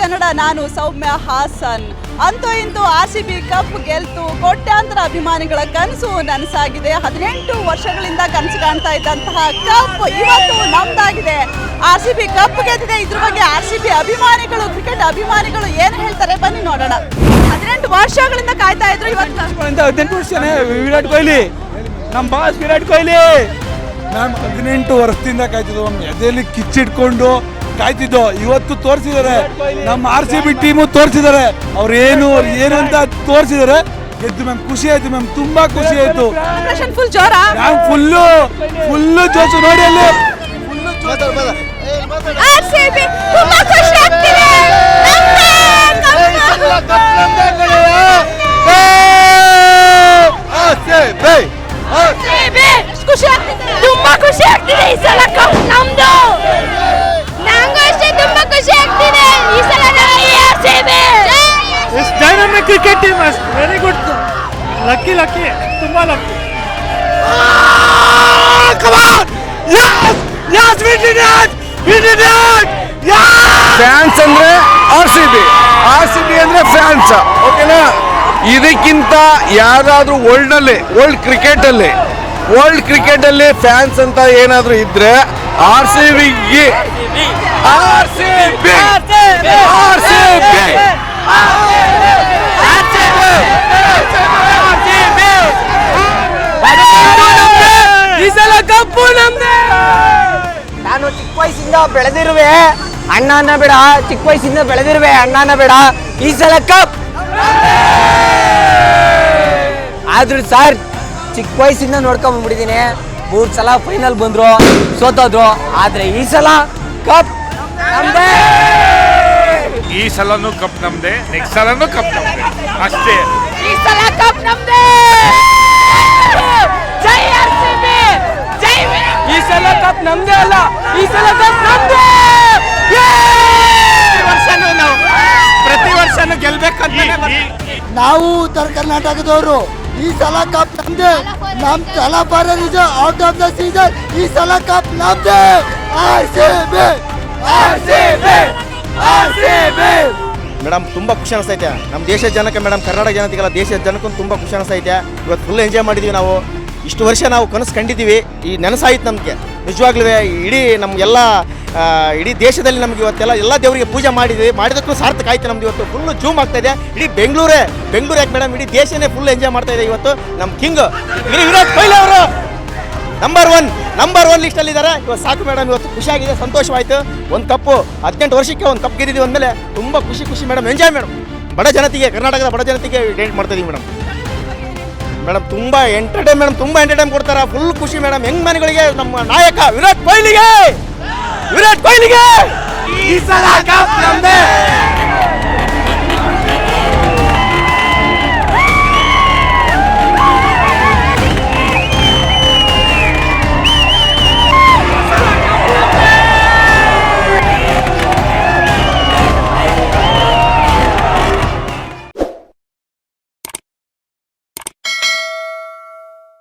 ಕನ್ನಡ ನಾನು ಸೌಮ್ಯ ಹಾಸನ್. ಅಂತೂ ಇಂದು ಆರ್ ಸಿ ಬಿ ಕಪ್ ಗೆಲ್ತು. ಕೋಟ್ಯಾಂತರ ಅಭಿಮಾನಿಗಳ ಕನಸು ನನಸಾಗಿದೆ. ಹದಿನೆಂಟು ವರ್ಷಗಳಿಂದ ಕನಸು ಕಾಣ್ತಾ ಇದ್ದಂತಹ ಕಪ್ ಇವತ್ತು ನಮ್ದಾಗಿದೆ. ಆರ್ ಸಿ ಬಿ ಕಪ್ ಗೆದ್ದಿದೆ. ಇದ್ರ ಬಗ್ಗೆ ಆರ್ ಸಿ ಬಿ ಅಭಿಮಾನಿಗಳು ಕ್ರಿಕೆಟ್ ಅಭಿಮಾನಿಗಳು ಏನು ಹೇಳ್ತಾರೆ? ಬನ್ನಿ ನೋಡೋಣ. ಹದಿನೆಂಟು ವರ್ಷಗಳಿಂದ ಕಾಯ್ತಾ ಇದ್ರು ಇವತ್ತು. ಅಂತ ಹದಿನೆಂಟು ವರ್ಷನೇ ವಿರಾಟ್ ಕೊಹ್ಲಿ. ನಮ್ಮ ಬಾಸ್ ವಿರಾಟ್ ಕೊಹ್ಲಿ. ನಾನು ಹದಿನೆಂಟು ವರ್ಷದಿಂದ ಕಾಯ್ತಿದ್ವು ಮ್ಯಾಮ್ ಎದೆಯಲ್ಲಿ ಕಿಚ್ಚಿಟ್ಕೊಂಡು ಕಾಯ್ತಿದ್ದೋ ಇವತ್ತು ತೋರಿಸಿದ್ದಾರೆ. ನಮ್ಮ ಆರ್ ಸಿ ಬಿ ಟೀಮು ತೋರಿಸಿದ್ದಾರೆ. ಅವ್ರು ಏನು ಅವ್ರು ಏನು ಅಂತ ತೋರಿಸಿದ್ದಾರೆ. ಗೆದ್ದು ಮ್ಯಾಮ್ ಖುಷಿ ಆಯ್ತು ಮ್ಯಾಮ್ ತುಂಬಾ ಖುಷಿ ಆಯ್ತು. ಫುಲ್ ಜೋರಾ? ಮ್ಯಾಮ್ ಫುಲ್ಲು ಫುಲ್ಲು ಜೋಶು ನೋಡಿ ಅಲ್ಲಿ. ಖುಷಿ ಆಗ್ತಿದೆ. ತುಂಬಾ ಖುಷಿ ಆಗ್ತಿದೆ ಈ ಸಲ ಕಪ್ ನಮ್ದು ನಂಗೂ ಅಷ್ಟೇ ತುಂಬಾ ಖುಷಿ ಆಗ್ತಿದೆ ಈ ಸಲ dynamic cricket team very good lucky lucky ತುಂಬಾ ಲಕ್ಕಿ ಫ್ಯಾನ್ಸ್ ಅಂದ್ರೆ R C B R C B ಅಂದ್ರೆ ಫ್ಯಾನ್ಸ್ ಓಕೆನಾ ಇದಕ್ಕಿಂತ ಯಾರಾದ್ರೂ ವರ್ಲ್ಡ್ ಅಲ್ಲಿ ವರ್ಲ್ಡ್ ಕ್ರಿಕೆಟ್ ಅಲ್ಲಿ ವರ್ಲ್ಡ್ ಕ್ರಿಕೆಟ್ ಅಲ್ಲಿ ಫ್ಯಾನ್ಸ್ ಅಂತ ಏನಾದ್ರೂ ಇದ್ರೆ ಆರ್ ಸಿ ಬಿಗೆ R C B R C B ಈ ವಯಸ್ಸಿಂದ ಬೆಳೆದಿರುವೆ. ಅಣ್ಣನ ಬೇಡ ಚಿಕ್ಕ ವಯಸ್ಸಿಂದ ಬೆಳೆದಿರುವೆ. ಅಣ್ಣನ ಬೇಡ ಈ ಸಲ ಕಪ್ ಆದ್ರೂ ಸರ್ ಚಿಕ್ಕ ವಯಸ್ಸಿಂದ ನೋಡ್ಕೊಂಡ್ಬಿಟ್ಟಿದ್ದೀನಿ ಮೂರು ಮೂರ್ ಸಲ ಫೈನಲ್ ಬಂದ್ರು ಸೋತೋದ್ರು. ಆದ್ರೆ ಈ ಸಲ ಕಪ್ ನಮ್ದೇ. ಈ ಸಲನೂ ಕಪ್ ನಮ್ದೆ ನೆಕ್ಸ್ಟ್ ಸಲನೂ ಕಪ್ ನಮ್ದೆ. ಅಷ್ಟೇ. ಈ ಸಲ ಕಪ್ ನಮ್ದೇ ಜೈ ಆರ್ ಸಿ ಬಿ ಜೈ ಈ ಸಲ ಕಪ್ ನಮ್ದೇ ಅಲ್ಲ ಈ ಸಲ ಕಪ್ ನಮ್ದೇ! ವರ್ಷನೂ ನಾವು ಪ್ರತಿ ವರ್ಷನೂ ಗೆಲ್ಬೇಕಂತಾನೆ ನಾವು ಉತ್ತರ ಕರ್ನಾಟಕದವರು ಈ ಸಲ ಕಪ್ ನಮ್ದೇ. ನಮ್ ತಲಪಾರ ನಿಜ ಔಟ್ ಆಫ್ ದ ಸೀಸನ್ ಈ ಸಲ ಕಪ್ ನಮ್ದೇ! ಮೇಡಮ್ ತುಂಬ ಖುಷಿ ಅನಿಸ್ತೈತೆ. ನಮ್ಮ ದೇಶದ ಜನಕ್ಕೆ ಮೇಡಮ್ ಕರ್ನಾಟಕ ಜನತೆಗೆಲ್ಲ ದೇಶದ ಜನಕ್ಕೂ ತುಂಬ ಖುಷಿ ಅನಿಸ್ತೈತೆ. ಇವತ್ತು ಫುಲ್ ಎಂಜಾಯ್ ಮಾಡಿದೀವಿ ನಾವು. ಇಷ್ಟು ವರ್ಷ ನಾವು ಕನಸು ಕಂಡಿದ್ದೀವಿ. ಈ ನೆನಸಾಯಿತು ನಮಗೆ. ನಿಜವಾಗ್ಲೂ ಇಡೀ ನಮಗೆಲ್ಲ ಇಡೀ ದೇಶದಲ್ಲಿ ನಮ್ಗೆ ಇವತ್ತೆಲ್ಲ ಎಲ್ಲ ದೇವರಿಗೆ ಪೂಜೆ ಮಾಡಿದ್ವಿ. ಮಾಡಿದಕ್ಕೂ ಸಾರ್ಥಕ ಆಯ್ತು ನಮ್ದು ಇವತ್ತು. ಫುಲ್ ಜೂಮ್ ಆಗ್ತಾ ಇದೆ. ಇಡೀ ಬೆಂಗಳೂರೇ, ಬೆಂಗಳೂರು ಯಾಕೆ ಮೇಡಮ್ ಇಡೀ ದೇಶನೇ ಫುಲ್ ಎಂಜಾಯ್ ಮಾಡ್ತಾ ಇದೆ ಇವತ್ತು. ನಮ್ಮ ಕಿಂಗ್ ವಿರಾಟ್ ಕೊಹ್ಲಿ ಅವರು ನಂಬರ್ ಒನ್ ನಂಬರ್ ಒನ್ ಲಿಸ್ಟಲ್ಲಿ ಇದ್ದಾರೆ ಇವತ್ತು ಸಾಕು ಮೇಡಮ್ ಇವತ್ತು ಖುಷಿಯಾಗಿದೆ, ಸಂತೋಷವಾಯಿತು. ಒಂದು ತಪ್ಪು ಹದಿನೆಂಟು ವರ್ಷಕ್ಕೆ ಒಂದು ತಪ್ಪು ಗೆದ್ದಿದ್ದೀವಿ ಅಂದಮೇಲೆ ತುಂಬ ಖುಷಿ ಖುಷಿ ಮೇಡಮ್ ಎಂಜಾಯ್ ಮೇಡಮ್ ಬಡ ಜನತೆಗೆ, ಕರ್ನಾಟಕದ ಬಡ ಜನತೆಗೆ ಡೇಟ್ ಮಾಡ್ತಾ ಮೇಡಮ್ ಮೇಡಮ್, ತುಂಬ ಎಂಟರ್ಟೈನ್ ಮೇಡಮ್, ತುಂಬ ಎಂಟರ್ಟೈನ್ ಕೊಡ್ತಾರೆ? ಫುಲ್ ಖುಷಿ ಮೇಡಮ್. ಹೆಂಗ್ ಮನೆಗಳಿಗೆ? ನಮ್ಮ ನಾಯಕ ವಿರಾಟ್ ಕೊಹ್ಲಿಗೆ! ವಿರಾಟ್ ಕೊಹ್ಲಿಗೆ!